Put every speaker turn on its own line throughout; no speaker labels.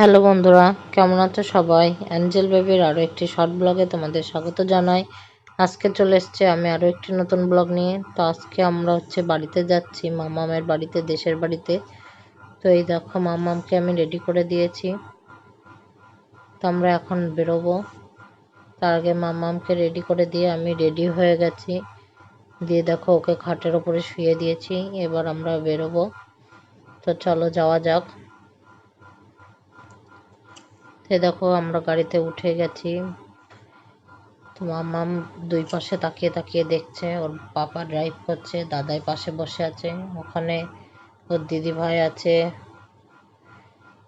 Hello বন্ধুরা, কেমন আছো সবাই? অ্যাঞ্জেল বেবির আরও একটি শর্ট ব্লগে তোমাদের স্বাগত জানাই। আজকে চলে এসছে আমি আরও একটি নতুন ব্লগ নিয়ে। তো আজকে আমরা হচ্ছে বাড়িতে যাচ্ছি, মামামের বাড়িতে, দেশের বাড়িতে। তো এই দেখো, মামামকে আমি রেডি করে দিয়েছি। তো আমরা এখন বেরোবো। তার আগে মামামকে রেডি করে দিয়ে আমি রেডি হয়ে গেছি। দিয়ে দেখো, ওকে খাটের ওপরে শুয়ে দিয়েছি। এবার আমরা বেরোবো। তো চলো যাওয়া যাক। তো দেখো আমরা গাড়িতে উঠে গেছি। তো মামাম দুই পাশে তাকিয়ে তাকিয়ে দেখছে, ওর পাপা ড্রাইভ করছে, দাদাই পাশে বসে আছে। ওখানে ওর দিদি ভাই আছে,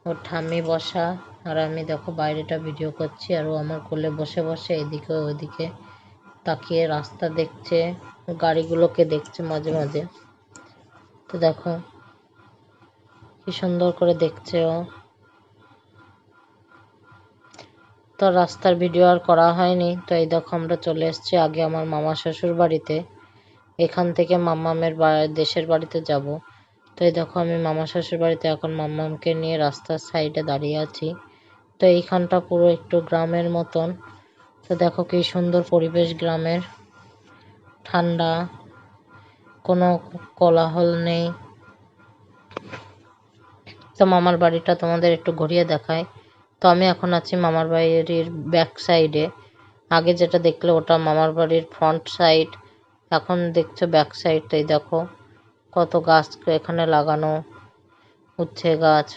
ওর ঠাম্মি বসা, আর আমি দেখো বাইরেটা ভিডিও করছি, আর ও আমার কোলে বসে বসে এদিকে ওদিকে তাকিয়ে রাস্তা দেখছে, গাড়িগুলোকে দেখছে মাঝে মাঝে। তো দেখো কি সুন্দর করে দেখছে ও। তো রাস্তার ভিডিও আর করা হয়নি। তো এই দেখো আমরা চলে এসেছি আগে আমার মামা শ্বশুর বাড়িতে। এখান থেকে মাম্মামের দেশের বাড়িতে যাব। তো এই দেখো আমি মামা শ্বশুর বাড়িতে এখন মাম্মামকে নিয়ে রাস্তার সাইডে দাঁড়িয়ে আছি। তো এইখানটা পুরো একটু গ্রামের মতন। তো দেখো কি সুন্দর পরিবেশ গ্রামের। ঠান্ডা, কোনো কোলাহল নেই। তো মামার বাড়িটা তোমাদের একটু ঘুরিয়ে দেখায় তো আমি এখন আছি মামার বাড়ির ব্যাক সাইডে আগে যেটা দেখলে ওটা মামার বাড়ির ফ্রন্ট সাইড এখন দেখছ ব্যাক সাইডটাই দেখো। কত গাছ এখানে লাগানো, উচ্ছে গাছ,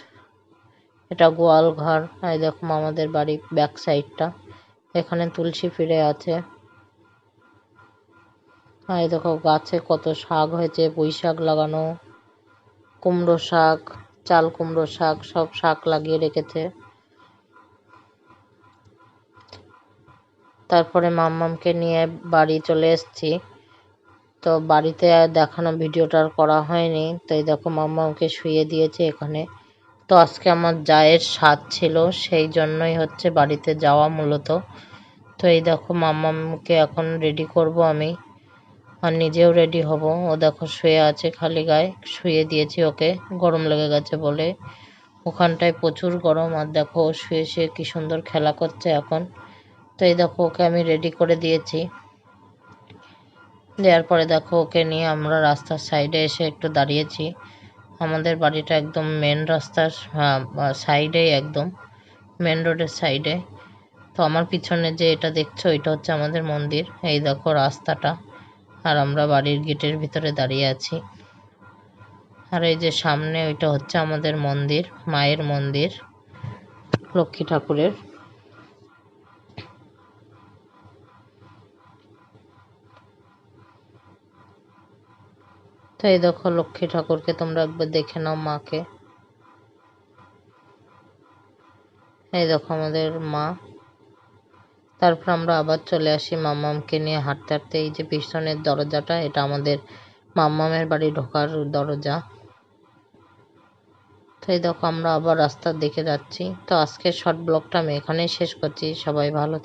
এটা গোয়াল ঘর। এই দেখো মামাদের বাড়ি ব্যাক সাইডটা এখানে তুলসী ফিরে আছে। এই দেখো গাছে কত শাক হয়েছে, পুঁই শাক লাগানো, কুমড়ো শাক, চাল কুমড়ো শাক, সব শাক লাগিয়ে রেখেছে। তারপরে মাম্মামকে নিয়ে বাড়ি চলে এসেছি। তো বাড়িতে আর দেখানো ভিডিওটা আর করা হয়নি। তো এই দেখো মাম্মামকে শুয়ে দিয়েছে এখানে। তো আজকে আমার জায়ের স্বাদ ছিল, সেই জন্যই হচ্ছে বাড়িতে যাওয়া মূলত। তো এই দেখো মাম্মামকে এখন রেডি করব আমি। আর নিজেও রেডি হব। ও দেখো শুয়ে আছে খালি গায়ে। শুয়ে দিয়েছি ওকে। গরম লেগে গেছে বলে। ওখানটায় প্রচুর গরম। আর দেখো শুয়ে শুয়ে কি সুন্দর খেলা করছে এখন। তো এই দেখো, ওকে আমি রেডি করে দিয়েছি। দেওয়ার পরে দেখো, ওকে নিয়ে আমরা রাস্তার সাইডে এসে একটু দাঁড়িয়েছি। আমাদের বাড়িটা একদম মেন রাস্তার সাইডেই একদম মেন রোডের সাইডে তো আমার পিছনে যে এটা দেখছ, এটা হচ্ছে আমাদের মন্দির। এই দেখো রাস্তাটা, আর আমরা বাড়ির গেটের ভিতরে দাঁড়িয়ে আছি। আর এই যে সামনে ওইটা হচ্ছে আমাদের মন্দির, মায়ের মন্দির, লক্ষ্মী ঠাকুরের। তো দেখো লক্ষ্মী ঠাকুরকে তোমরা একবার দেখে নাও মাকে। এই দেখো আমাদের মা। তারপর আমরা আবার চলে আসি মাম্মামকে নিয়ে হাঁটতে হাঁটতে। এই যে পিছনের দরজাটা, এটা আমাদের মাম্মামের বাড়ি ঢোকার দরজা। তো এই দেখো আমরা আবার রাস্তার দিকে যাচ্ছি। তো আজকের শর্ট ব্লগটা আমি এখানেই শেষ করছি। সবাই ভালো